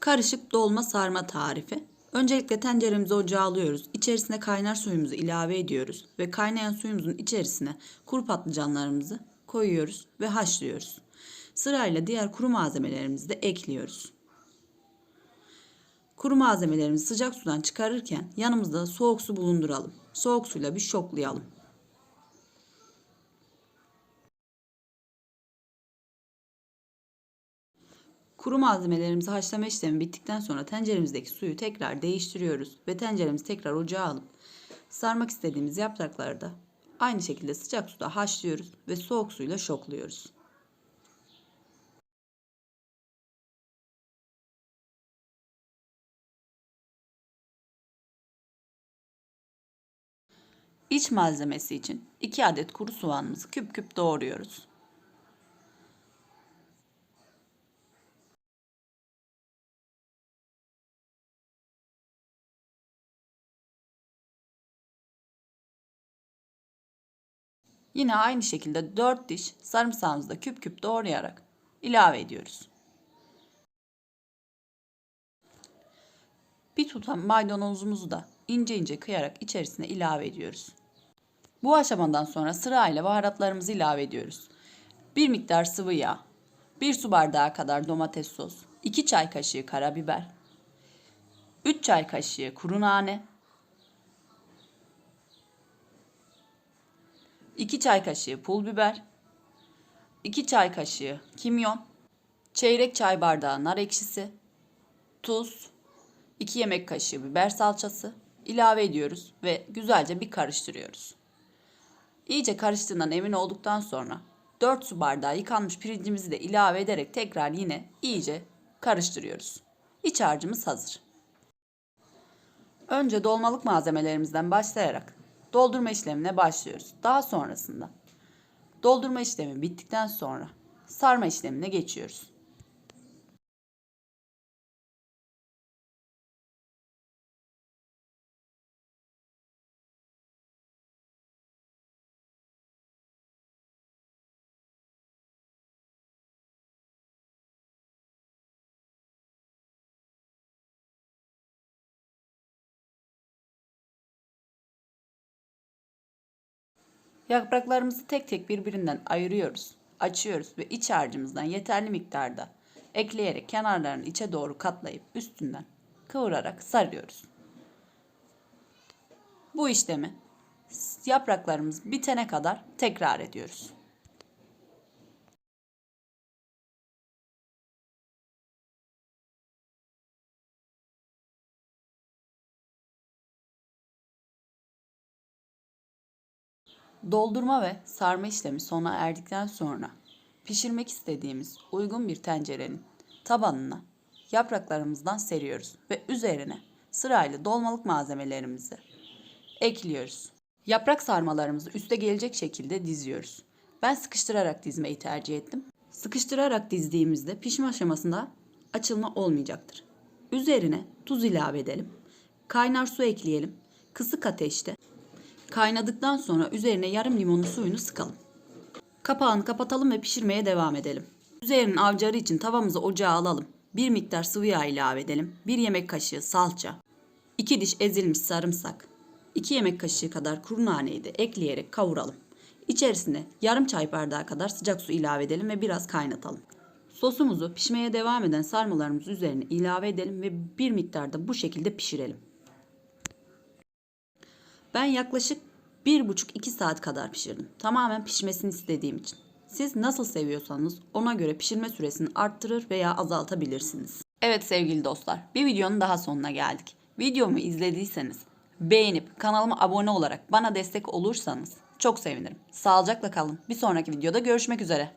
Karışık dolma sarma tarifi. Öncelikle tenceremizi ocağa alıyoruz. İçerisine kaynar suyumuzu ilave ediyoruz ve kaynayan suyumuzun içerisine kuru patlıcanlarımızı koyuyoruz ve haşlıyoruz. Sırayla diğer kuru malzemelerimizi de ekliyoruz. Kuru malzemelerimizi sıcak sudan çıkarırken yanımızda soğuk su bulunduralım. Soğuk suyla bir şoklayalım. Kuru malzemelerimizi haşlama işlemi bittikten sonra tenceremizdeki suyu tekrar değiştiriyoruz ve tenceremizi tekrar ocağa alıp sarmak istediğimiz yaprakları da aynı şekilde sıcak suda haşlıyoruz ve soğuk suyla şokluyoruz. İç malzemesi için 2 adet kuru soğanımızı küp küp doğruyoruz. Yine aynı şekilde 4 diş sarımsağımızı da küp küp doğrayarak ilave ediyoruz. Bir tutam maydanozumuzu da ince ince kıyarak içerisine ilave ediyoruz. Bu aşamadan sonra sırayla baharatlarımızı ilave ediyoruz. Bir miktar sıvı yağ, 1 su bardağı kadar domates sos, 2 çay kaşığı karabiber, 3 çay kaşığı kuru nane, 2 çay kaşığı pul biber, 2 çay kaşığı kimyon, çeyrek çay bardağı nar ekşisi, tuz, 2 yemek kaşığı biber salçası ilave ediyoruz ve güzelce bir karıştırıyoruz. İyice karıştığından emin olduktan sonra 4 su bardağı yıkanmış pirincimizi de ilave ederek tekrar yine iyice karıştırıyoruz. İç harcımız hazır. Önce dolmalık malzemelerimizden başlayarak doldurma işlemine başlıyoruz. Daha sonrasında doldurma işlemi bittikten sonra sarma işlemine geçiyoruz. Yapraklarımızı tek tek birbirinden ayırıyoruz. Açıyoruz ve iç harcımızdan yeterli miktarda ekleyerek kenarlarını içe doğru katlayıp üstünden kıvırarak sarıyoruz. Bu işlemi yapraklarımız bitene kadar tekrar ediyoruz. Doldurma ve sarma işlemi sona erdikten sonra pişirmek istediğimiz uygun bir tencerenin tabanına yapraklarımızdan seriyoruz ve üzerine sırayla dolmalık malzemelerimizi ekliyoruz. Yaprak sarmalarımızı üste gelecek şekilde diziyoruz. Ben sıkıştırarak dizmeyi tercih ettim. Sıkıştırarak dizdiğimizde pişme aşamasında açılma olmayacaktır. Üzerine tuz ilave edelim. Kaynar su ekleyelim. Kısık ateşte Kaynadıktan sonra üzerine yarım limonlu suyunu sıkalım. Kapağını kapatalım ve pişirmeye devam edelim. Üzerinin avcarı için tavamızı ocağa alalım. Bir miktar sıvı yağ ilave edelim. Bir yemek kaşığı salça. 2 diş ezilmiş sarımsak. 2 yemek kaşığı kadar kuru naneyi de ekleyerek kavuralım. İçerisine yarım çay bardağı kadar sıcak su ilave edelim ve biraz kaynatalım. Sosumuzu pişmeye devam eden sarmalarımız üzerine ilave edelim ve bir miktarda bu şekilde pişirelim. Ben yaklaşık 1,5-2 saat kadar pişirdim. Tamamen pişmesini istediğim için. Siz nasıl seviyorsanız ona göre pişirme süresini arttırır veya azaltabilirsiniz. Evet sevgili dostlar, bir videonun daha sonuna geldik. Videomu izlediyseniz beğenip kanalıma abone olarak bana destek olursanız çok sevinirim. Sağlıcakla kalın. Bir sonraki videoda görüşmek üzere.